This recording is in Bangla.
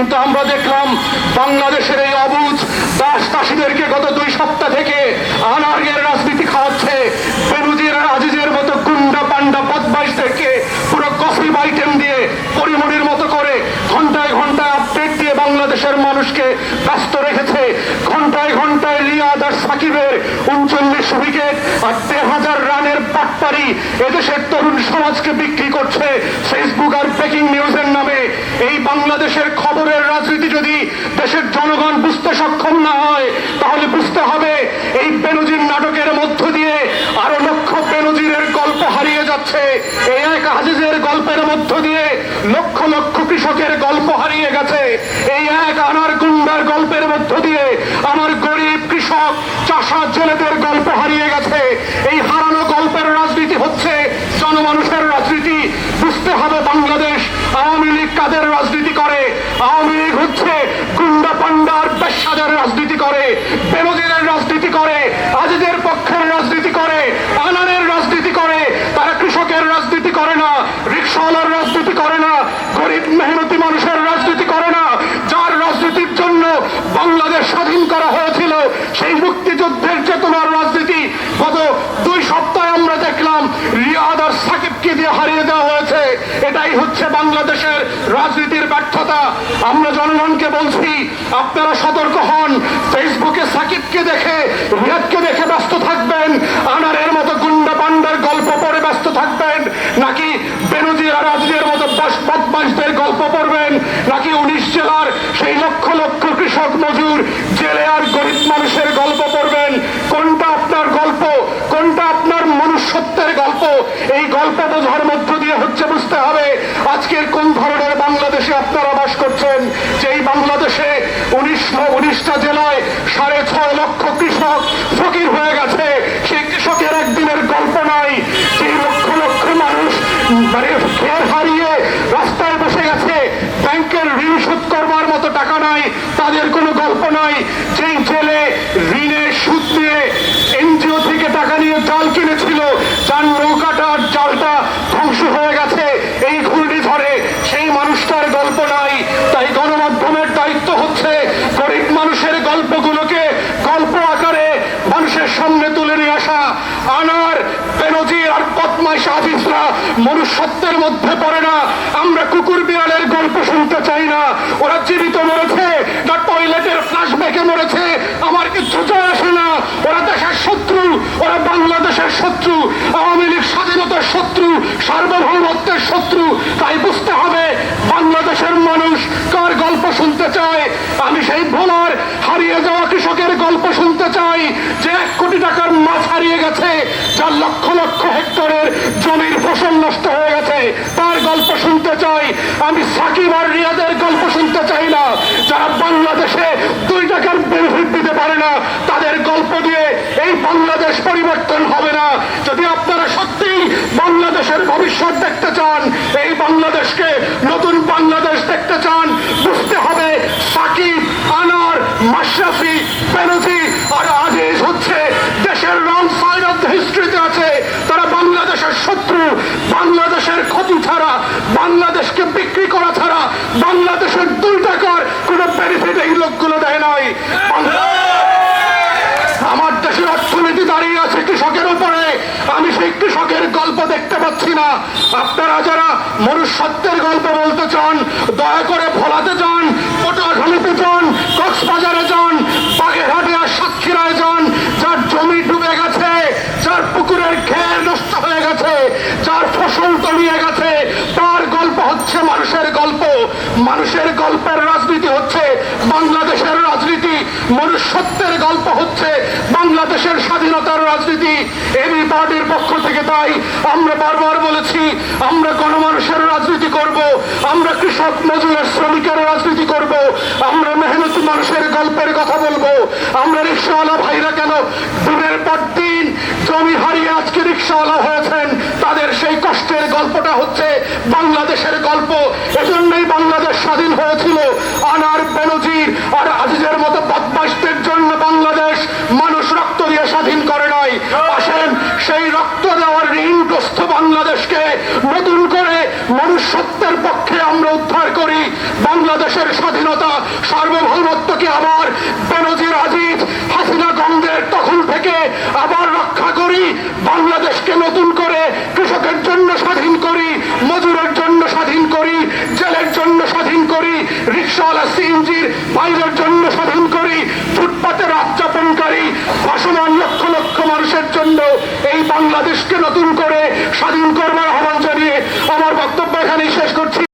কিন্তু আমরা দেখলাম বাংলাদেশের এই অবুজ দাস দাসীদেরকে গত দুই সপ্তাহ থেকে আনার্গের রাজনীতি খাওয়াচ্ছে। বেনুজির আর আজিজের মতো গুন্ডা পান্ডা বদমাইশদেরকে পুরো কসিব আইটেম দিয়ে পরিমণির মতো করে ঘন্টায় ঘন্টায় আপডেট দিয়ে বাংলাদেশের মানুষকে ব্যস্ত রেখেছে। ঘন্টায় ঘন্টায় রিয়াদ আর সাকিবের উনচল্লিশ উইকেট আর দেড় হাজার রানের পাটপারি এদেশের তরুণ সমাজকে বিক্রি করছে ফেসবুক আর ব্রেকিং এই বাংলাদেশের খবরের রাজনীতি যদি দেশের জনগণ বুঝতে সক্ষম না হয়, তাহলে বুঝতে হবে এই বেনজির নাটকের মধ্য দিয়ে আরও লক্ষ বেনজিরের গল্প হারিয়ে যাচ্ছে। এই এক আজিজের গল্পের মধ্য দিয়ে লক্ষ লক্ষ কৃষকের গল্প হারিয়ে গেছে। এই এক আনার গুন্ডার গল্পের মধ্য দিয়ে আমার গরিব কৃষক চাষা জেলেদের গল্প হারিয়ে গেছে। এই হারানো গল্পের রাজনীতি হচ্ছে জনমানুষের রাজনীতি বুঝতে হবে বাংলাদেশ আওয়ামী লীগ কাদের রাজনীতি করে, আওয়ামী লীগ হচ্ছে গুন্ডা পান্ডার বেশ্যাদের রাজনীতি করে বেরোজিদের রাজনীতি করে আজিদের পক্ষের রাজনীতি করে আনানের রাজনীতি করে তারা কৃষকের রাজনীতি করে না রিক্সাওয়ালার রাজনীতি করে না গরিব মেহনতি মানুষের রাজনীতি করে না যার রাজনীতির জন্য বাংলাদেশ স্বাধীন করা হয়েছিল সেই মুক্তিযুদ্ধের চেতনার রাজনীতি গত দুই সপ্তাহে আমরা দেখলাম রিয়াদ আর সাকিবকে দিয়ে হারিয়ে দেওয়া হয়েছে এটাই হচ্ছে বাংলাদেশের রাজনীতির ব্যর্থতা। আমরা জনগণকে বলছি, আপনারা সতর্ক হন। ফেসবুকে সাকিবকে দেখে, রিয়াদকে দেখে ব্যস্ত থাকবেন। আনারের মতো গুন্ডা পান্ডার গল্প পড়ে ব্যস্ত থাকবেন। নাকি বেনজির আর মতো বদমাশদের গল্প পড়বেন? নাকি উনিশ জেলার সেই লক্ষ লক্ষ কৃষক মজুর, জেলে আর গরিব মানুষের গল্প পড়বেন? কোনটা আপনার গল্প? কোনটা আপনার মনুষ্যত্বের গল্প? এই গল্প বোঝার মধ্য দিয়ে হচ্ছে আজকের কোন ধরনের বাংলাদেশে আপনারা বাস করছেন? যে এই বাংলাদেশে উনিশশো উনিশটা জেলায় সাড়ে ছয় লক্ষ কৃষক ফকির হয়ে গেছে, সেই কৃষকের একদিনের গল্প নাই। সেই লক্ষ লক্ষ মানুষ মানে হারিয়ে রাস্তায় বসে গেছে, ব্যাংকের ঋণ শোধ করবার মতো টাকা নাই, তাদের কোনো গল্প নাই। যেই জেলে ঋণের সুদ দিয়ে এনজিও থেকে টাকা নিয়ে জাল কিনেছিল, যার নৌকাটার জালটা ধ্বংস হয়ে গেছে এই ঘূর্ণিঝড়ে সেই মানুষটার গল্প নাই তাই গণমাধ্যমের দায়িত্ব হচ্ছে গরিব মানুষের গল্পগুলোকে গল্প আকারে মানুষের সামনে তুলে নিয়ে আসা আনার বেনজির আর বদমাইশ আজিজরা মনুষ্যত্বের মধ্যে পড়ে না। আমরা কুকুর বিড়ালের গল্প শুনতে চাই না। ওরা জীবিত মরেছে, না টয়লেটের ফ্ল্যাশব্যাকে মরেছে। আমার কিছু যায় আসে না। ওরা দেশের শত্রু, ওরা বাংলাদেশের শত্রু, আওয়ামী লীগ স্বাধীনতার শত্রু, সার্বভৌমত্বের শত্রু। তাই বুঝতে হবে, বাংলাদেশের মানুষ কার গল্প শুনতে চায়। আমি সেই ভোলার হারিয়ে যাওয়া কৃষকের গল্প শুনতে চাই, যে গেছে যার লক্ষ লক্ষ হেক্টরের জমির ফসল নষ্ট হয়ে গেছে। তার গল্প শুনতে চাই। আমি সাকিব আর রিয়াদের গল্প শুনতে চাই না। যারা বাংলাদেশে দুই টাকার বেনিফিট দিতে পারে না, তাদের গল্প দিয়ে এই বাংলাদেশ পরিবর্তন হবে না। যদি আপনারা সত্যি বাংলাদেশের ভবিষ্যৎ দেখতে চান, এই বাংলাদেশকে নতুন বাংলাদেশ দেখতে চান, বুঝতে হবে সাকিব, আনার, মাশরাফি বেনজি আর আজিজ হচ্ছে দেশের রং সাইড অফ দ্য হিস্ট্রিতে আছে তারা বাংলাদেশের শত্রু বাংলাদেশের ক্ষতি ছাড়া বাংলাদেশকে বিক্রি করা ছাড়া বাংলাদেশের দুই টাকার কোনো বেনিফিট এই লোকগুলো দেয় নাই বাংলা- আমার দেশের অর্থনীতি দাঁড়িয়ে আছে কৃষকের উপরে। আমি সেই কৃষকের গল্প দেখতে পাচ্ছি না। আপনারা যারা মনুষ্যত্বের গল্প বলতে চান, দয়া করে ভোলাতে যান, পটুয়াখালীতে কক্সবাজারে বাগেরহাটে আর সাতক্ষীরায় যার জমি ডুবে গেছে, যার পুকুরের ঘের নষ্ট হয়ে গেছে, যার ফসল তলিয়ে গেছে, তার গল্প হচ্ছে মানুষের গল্প। মানুষের গল্পের রাজনীতি হচ্ছে বাংলাদেশের রাজনীতি মনুষ্যত্বের গল্প হচ্ছে বাংলাদেশের স্বাধীনতার রাজনীতি এবি পার্টির পক্ষ থেকে তাই আমরা বারবার বলেছি, আমরা গণমানুষের রাজনীতি করব, আমরা কৃষক, মজুরের শ্রমিকের রাজনীতি করব, আমরা মেহনতি মানুষের গল্পের কথা বলব, আমরা রিক্সাওয়ালা ভাইরা কেন দিনের পর দিন জমি হারিয়ে আজকে রিক্সাওয়ালা হয়েছেন, তাদের সেই কষ্টের গল্পটা হচ্ছে বাংলাদেশের গল্প। এজন্যই বাংলাদেশ স্বাধীন হয়েছিল আনার বেনজির আর আজিজের মতো বদমাইশদের বাংলাদেশের স্বাধীনতা, সার্বভৌমত্বকে আবার বেনজির আজিজ হাসিনা গঙ্গের তখন থেকে আবার রক্ষা করি, বাংলাদেশকে নতুন করে কৃষকের জন্য স্বাধীন করি, মজুরের জন্য স্বাধীন করি, জেলের জন্য স্বাধীন করি, রিক্সাওয়ালা সিএনজির বাইরের জন্য স্বাধীন করি, ফুটপাতে রাত যাপনকারী, ভাসমান লক্ষ লক্ষ মানুষের জন্য এই বাংলাদেশকে নতুন করে স্বাধীন করবার আহ্বান জানিয়ে আমার বক্তব্য এখানেই শেষ করছি।